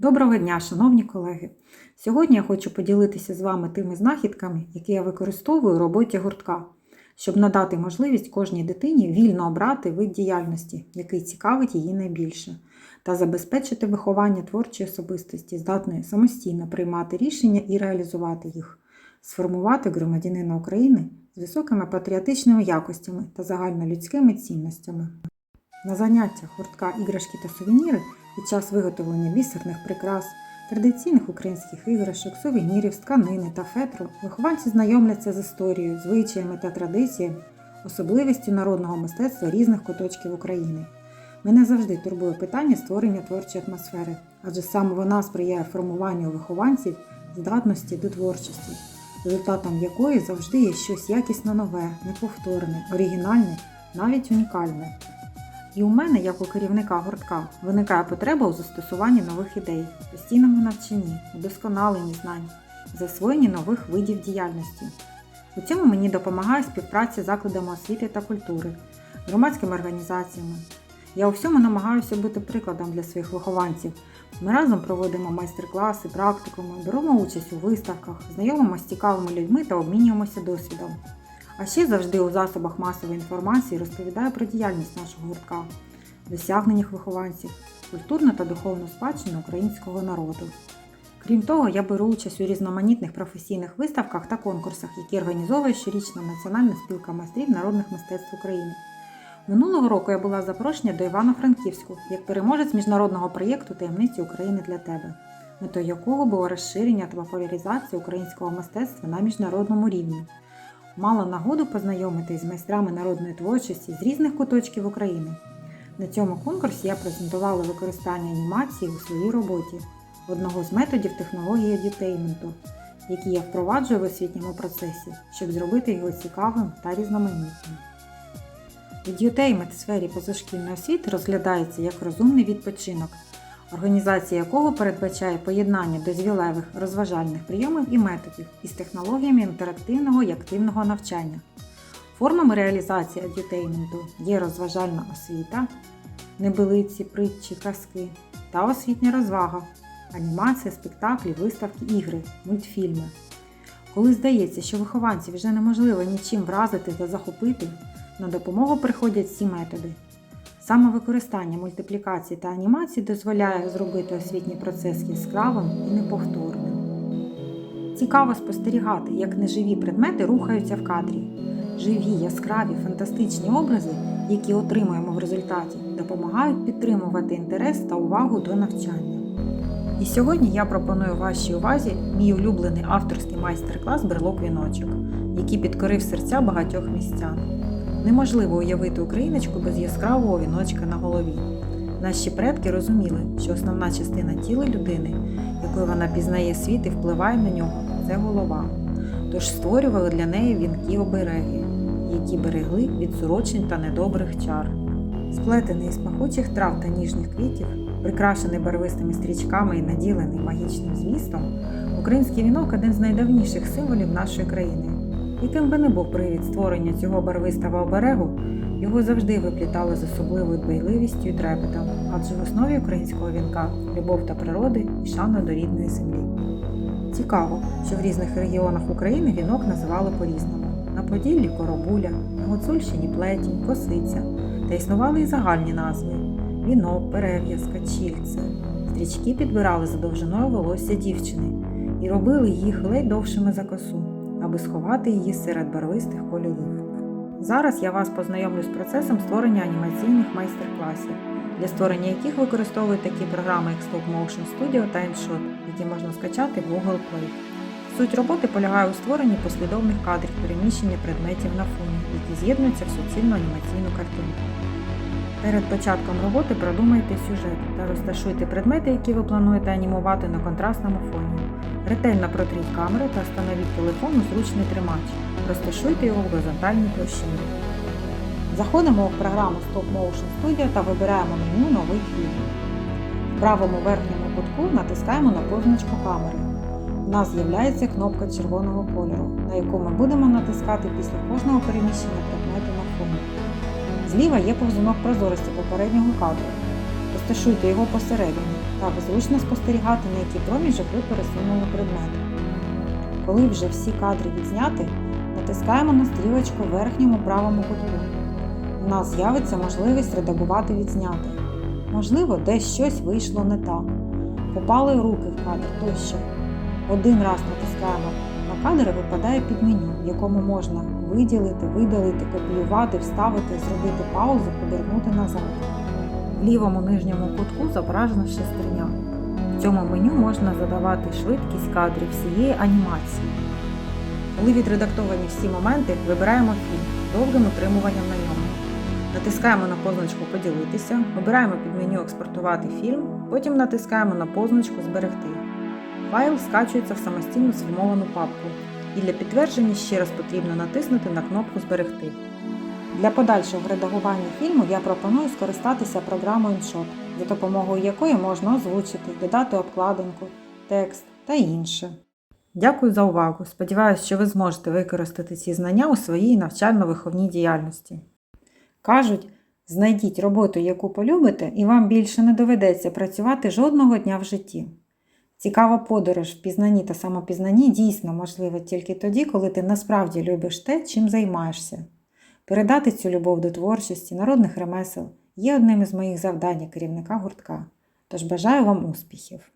Доброго дня, шановні колеги! Сьогодні я хочу поділитися з вами тими знахідками, які я використовую у роботі гуртка, щоб надати можливість кожній дитині вільно обрати вид діяльності, який цікавить її найбільше, та забезпечити виховання творчої особистості, здатної самостійно приймати рішення і реалізувати їх, сформувати громадянина України з високими патріотичними якостями та загальнолюдськими цінностями. На заняттях гуртка іграшки та сувеніри під час виготовлення бісерних прикрас, традиційних українських іграшок, сувенірів тканини та фетру вихованці знайомляться з історією, звичаями та традиціями, особливістю народного мистецтва різних куточків України. Мене завжди турбує питання створення творчої атмосфери, адже саме вона сприяє формуванню вихованців здатності до творчості, результатом якої завжди є щось якісно нове, неповторне, оригінальне, навіть унікальне. І у мене, як у керівника гуртка, виникає потреба у застосуванні нових ідей, постійному навчанні, удосконаленні знань, засвоєнні нових видів діяльності. У цьому мені допомагає співпраця з закладами освіти та культури, громадськими організаціями. Я у всьому намагаюся бути прикладом для своїх вихованців. Ми разом проводимо майстер-класи, практикуми, беремо участь у виставках, знайомимося з цікавими людьми та обмінюємося досвідом. А ще завжди у засобах масової інформації розповідаю про діяльність нашого гуртка, досягненнях вихованців, культурну та духовну спадщину українського народу. Крім того, я беру участь у різноманітних професійних виставках та конкурсах, які організовує щорічна Національна спілка майстрів народних мистецтв України. Минулого року я була запрошена до Івано-Франківську як переможець міжнародного проєкту Таємниці України для тебе, метою якого було розширення та популяризація українського мистецтва на міжнародному рівні мала нагоду познайомитись з майстрами народної творчості з різних куточків України. На цьому конкурсі я презентувала використання анімації у своїй роботі, одного з методів технології едютейменту, які я впроваджую в освітньому процесі, щоб зробити його цікавим та різноманітним. Едютеймент в сфері позашкільної освіти розглядається як розумний відпочинок, організація якого передбачає поєднання дозвілевих розважальних прийомів і методів із технологіями інтерактивного і активного навчання. Формами реалізації адютейменту є розважальна освіта, небилиці, притчі, казки та освітня розвага, анімація, спектаклі, виставки, ігри, мультфільми. Коли здається, що вихованців вже неможливо нічим вразити та захопити, на допомогу приходять ці методи. Саме використання мультиплікації та анімації дозволяє зробити освітній процес яскравим і неповторним. Цікаво спостерігати, як неживі предмети рухаються в кадрі. Живі, яскраві, фантастичні образи, які отримуємо в результаті, допомагають підтримувати інтерес та увагу до навчання. І сьогодні я пропоную вашій увазі мій улюблений авторський майстер-клас Берлок віночок, який підкорив серця багатьох містян. Неможливо уявити україночку без яскравого віночка на голові. Наші предки розуміли, що основна частина тіла людини, якою вона пізнає світ і впливає на нього, це голова. Тож створювали для неї вінки обереги, які берегли від сурочень та недобрих чар. Сплетений із пахучих трав та ніжних квітів, прикрашений барвистими стрічками і наділений магічним змістом, український вінок один з найдавніших символів нашої країни. Яким би не був привід створення цього барвистого оберегу, його завжди виплітали з особливою дбайливістю і трепетом, адже в основі українського вінка любов до природи і шана до рідної землі. Цікаво, що в різних регіонах України вінок називали по-різному. На Поділлі коробуля, на Гуцульщині плетінь, косиця, та існували й загальні назви вінок, перев'язка, чільце. Стрічки підбирали за довжиною волосся дівчини і робили їх ледь довшими за косу аби сховати її серед барвистих кольорів. Зараз я вас познайомлю з процесом створення анімаційних майстер-класів, для створення яких використовують такі програми, як Stop Motion Studio та InShot, які можна скачати в Google Play. Суть роботи полягає у створенні послідовних кадрів переміщення предметів на фоні, які з'єднуються в суцільну анімаційну картинку. Перед початком роботи продумайте сюжет та розташуйте предмети, які ви плануєте анімувати на контрастному фоні. Ретельно протріть камери та встановіть телефон у зручний тримач. Розташуйте його в горизонтальній площині. Заходимо в програму Stop Motion Studio та вибираємо меню Новий фільм. В правому верхньому кутку натискаємо на позначку камери. У нас з'являється кнопка червоного кольору, на яку ми будемо натискати після кожного переміщення. Зліва є повзунок прозорості попереднього кадру. Розташуйте його посередині. Так зручно спостерігати, на який проміжок ви пересунули предмет. Коли вже всі кадри відзняти, натискаємо на стрілочку в верхньому правому кутку. У нас з'явиться можливість редагувати відзняти. Можливо, десь щось вийшло не так. Попали руки в кадр тощо. Один раз натискаємо на кадр випадає під меню, в якому можна виділити, видалити, копіювати, вставити, зробити паузу, повернути назад. В лівому нижньому кутку зображена шестерня. В цьому меню можна задавати швидкість кадрів всієї анімації. Коли відредактовані всі моменти, вибираємо фільм довгим утримуванням на ньому. Натискаємо на позначку Поділитися, обираємо під меню Експортувати фільм, потім натискаємо на позначку Зберегти. Файл скачується в самостійно сформовану папку, і для підтвердження ще раз потрібно натиснути на кнопку Зберегти. Для подальшого редагування фільму я пропоную скористатися програмою InShot, за допомогою якої можна озвучити, додати обкладинку, текст та інше. Дякую за увагу. Сподіваюся, що ви зможете використати ці знання у своїй навчально-виховній діяльності. Кажуть, знайдіть роботу, яку полюбите, і вам більше не доведеться працювати жодного дня в житті. Цікава подорож в пізнанні та самопізнанні дійсно можлива тільки тоді, коли ти насправді любиш те, чим займаєшся. Передати цю любов до творчості, народних ремесел є одним із моїх завдань керівника гуртка. Тож бажаю вам успіхів!